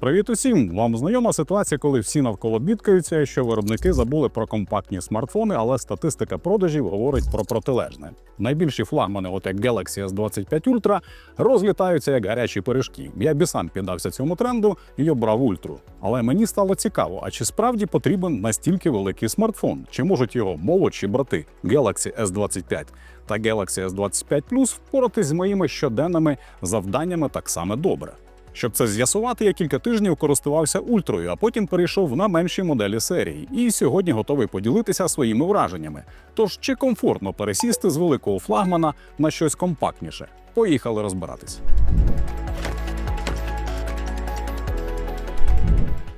Привіт усім! Вам знайома ситуація, коли всі навколо бідкаються, що виробники забули про компактні смартфони, але статистика продажів говорить про протилежне. Найбільші флагмани, от як Galaxy S25 Ultra, розлітаються як гарячі пиріжки. Я б сам піддався цьому тренду і обрав ультру. Але мені стало цікаво, а чи справді потрібен настільки великий смартфон? Чи можуть його молодші брати Galaxy S25 та Galaxy S25 Plus впоратись з моїми щоденними завданнями так само добре? Щоб це з'ясувати, я кілька тижнів користувався ультрою, а потім перейшов на менші моделі серії. І сьогодні готовий поділитися своїми враженнями. Тож чи комфортно пересісти з великого флагмана на щось компактніше? Поїхали розбиратись.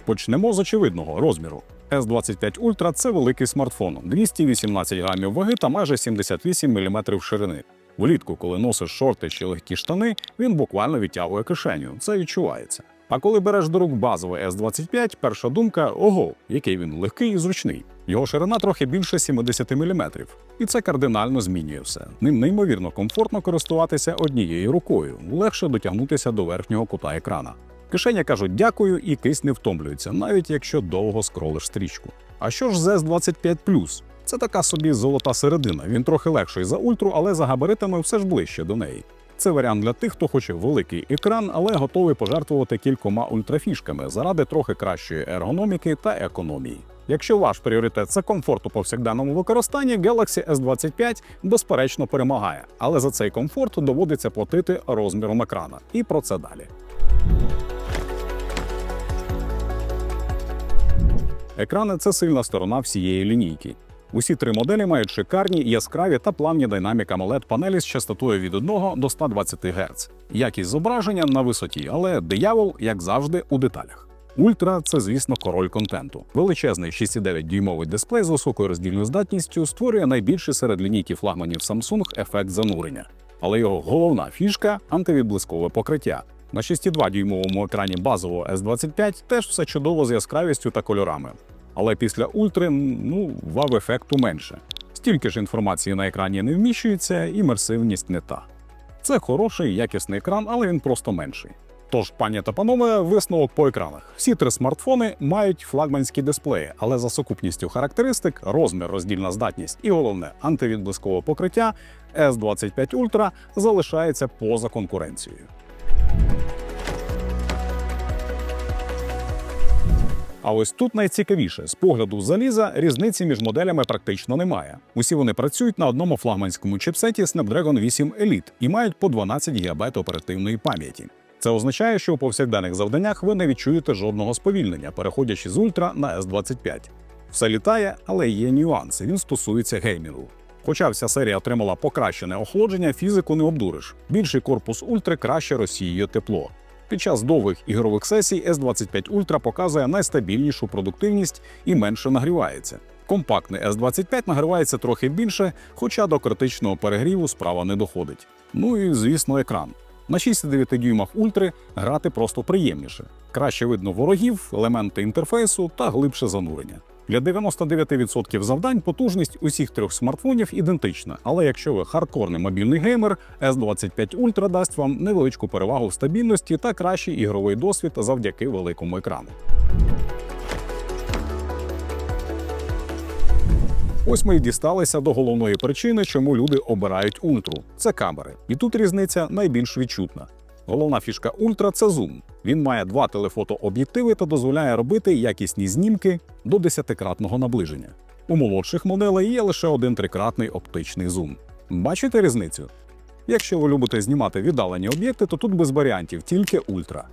Почнемо з очевидного розміру. S25 Ultra – це великий смартфон, 218 грамів ваги та майже 78 мм ширини. Влітку, коли носиш шорти чи легкі штани, він буквально відтягує кишеню. Це відчувається. А коли береш до рук базовий S25, перша думка ого, який він легкий і зручний. Його ширина трохи більше 70 мм. І це кардинально змінює все. Ним неймовірно комфортно користуватися однією рукою, легше дотягнутися до верхнього кута екрана. Кишеня кажуть дякую і кись не втомлюється, навіть якщо довго скролиш стрічку. А що ж з S25 Це така собі золота середина. Він трохи легший за ультру, але за габаритами все ж ближче до неї. Це варіант для тих, хто хоче великий екран, але готовий пожертвувати кількома ультрафішками заради трохи кращої ергономіки та економії. Якщо ваш пріоритет це комфорт у повсякденному використанні, Galaxy S25 безперечно перемагає, але за цей комфорт доводиться платити розміром екрана. І про це далі. Екрани це сильна сторона всієї лінійки. Усі три моделі мають шикарні, яскраві та плавні динамік amoled панелі з частотою від 1 до 120 Гц. Якість зображення на висоті, але диявол, як завжди, у деталях. Ультра це, звісно, король контенту. Величезний 6,9-дюймовий дисплей з високою роздільною здатністю створює найбільший серед лінійки флагманів Samsung ефект занурення. Але його головна фішка антивідблискове покриття. На 6,2-дюймовому екрані базового S25 теж все чудово з яскравістю та кольорами. Але після ультри ну, вав-ефекту менше. Стільки ж інформації на екрані не вміщується, імерсивність не та. Це хороший, якісний екран, але він просто менший. Тож, пані та панове, висновок по екранах. Всі три смартфони мають флагманські дисплеї, але за сукупністю характеристик, розмір, роздільна здатність і головне антивідблискове покриття S25 Ultra залишається поза конкуренцією. А ось тут найцікавіше з погляду заліза різниці між моделями практично немає. Усі вони працюють на одному флагманському чипсеті Snapdragon 8 Elite і мають по 12 ГБ оперативної пам'яті. Це означає, що у повсякденних завданнях ви не відчуєте жодного сповільнення, переходячи з ультра на S25. Все літає, але є нюанси. Він стосується геймінгу. Хоча вся серія отримала покращене охолодження, фізику не обдуриш. Більший корпус ультри краще розсіює тепло. Під час довгих ігрових сесій S25 Ultra показує найстабільнішу продуктивність і менше нагрівається. Компактний S25 нагрівається трохи більше, хоча до критичного перегріву справа не доходить. Ну і звісно, екран. На 6,9 дюймах ультри грати просто приємніше. Краще видно ворогів, елементи інтерфейсу та глибше занурення. Для 99% завдань потужність усіх трьох смартфонів ідентична, але якщо ви хардкорний мобільний геймер, S25 Ultra дасть вам невеличку перевагу в стабільності та кращий ігровий досвід завдяки великому екрану. Ось ми й дісталися до головної причини, чому люди обирають ультру. Це камери. І тут різниця найбільш відчутна. Головна фішка ультра це зум. Він має два телефотооб'єктиви та дозволяє робити якісні знімки до 10-кратного наближення. У молодших моделей є лише один трикратний оптичний зум. Бачите різницю? Якщо ви любите знімати віддалені об'єкти, то тут без варіантів тільки ультра.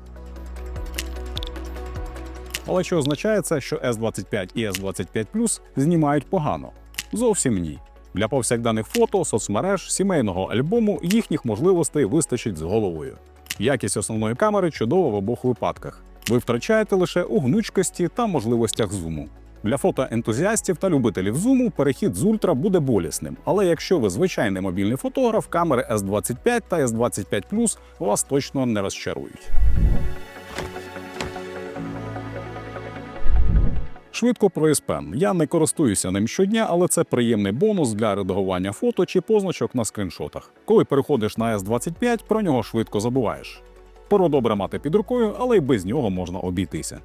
Але що означає це, що S25 і S25 Plus знімають погано? Зовсім ні. Для повсякденних фото, соцмереж, сімейного альбому їхніх можливостей вистачить з головою. Якість основної камери чудова в обох випадках. Ви втрачаєте лише у гнучкості та можливостях зуму. Для фотоентузіастів та любителів зуму перехід з ультра буде болісним. Але якщо ви звичайний мобільний фотограф, камери S25 та S25 Plus вас точно не розчарують. Швидко про S Я не користуюся ним щодня, але це приємний бонус для редагування фото чи позначок на скріншотах. Коли переходиш на S25, про нього швидко забуваєш. Поро добре мати під рукою, але й без нього можна обійтися.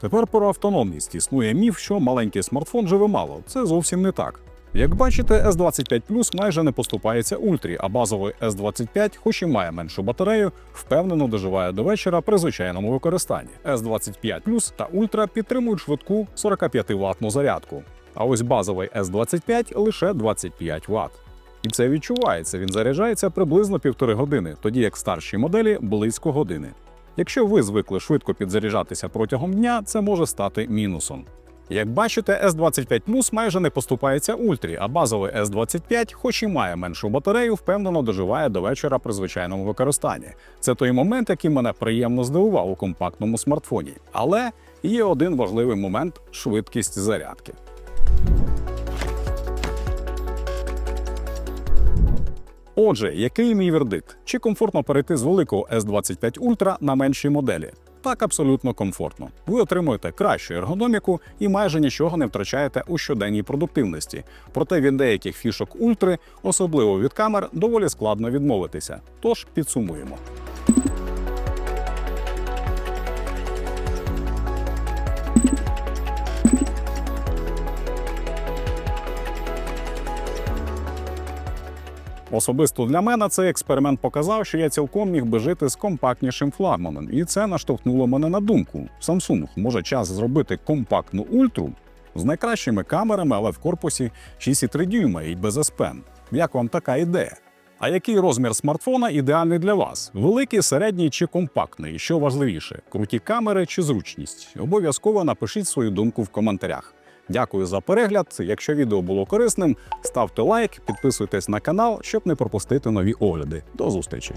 Тепер про автономність. Існує міф, що маленький смартфон живе мало. Це зовсім не так. Як бачите, S25 Plus майже не поступається ультрі, а базовий S25, хоч і має меншу батарею, впевнено доживає до вечора при звичайному використанні. S25 Plus та Ultra підтримують швидку 45 ваттну зарядку. А ось базовий S25 лише 25 Вт. І це відчувається. Він заряджається приблизно півтори години, тоді як старші моделі близько години. Якщо ви звикли швидко підзаряджатися протягом дня, це може стати мінусом. Як бачите, S25 Plus майже не поступається ультрі, а базовий S25, хоч і має меншу батарею, впевнено доживає до вечора при звичайному використанні. Це той момент, який мене приємно здивував у компактному смартфоні. Але є один важливий момент швидкість зарядки. Отже, який мій вердикт? Чи комфортно перейти з великого S25 Ultra на менші моделі? Так, абсолютно комфортно. Ви отримуєте кращу ергономіку і майже нічого не втрачаєте у щоденній продуктивності. Проте від деяких фішок ультри, особливо від камер, доволі складно відмовитися. Тож підсумуємо. Особисто для мене цей експеримент показав, що я цілком міг би жити з компактнішим флагманом, і це наштовхнуло мене на думку. Samsung може час зробити компактну ультру з найкращими камерами, але в корпусі 6,3 дюйма і без Pen. Як вам така ідея? А який розмір смартфона ідеальний для вас? Великий, середній чи компактний? Що важливіше, круті камери чи зручність? Обов'язково напишіть свою думку в коментарях. Дякую за перегляд. Якщо відео було корисним, ставте лайк, підписуйтесь на канал, щоб не пропустити нові огляди. До зустрічі!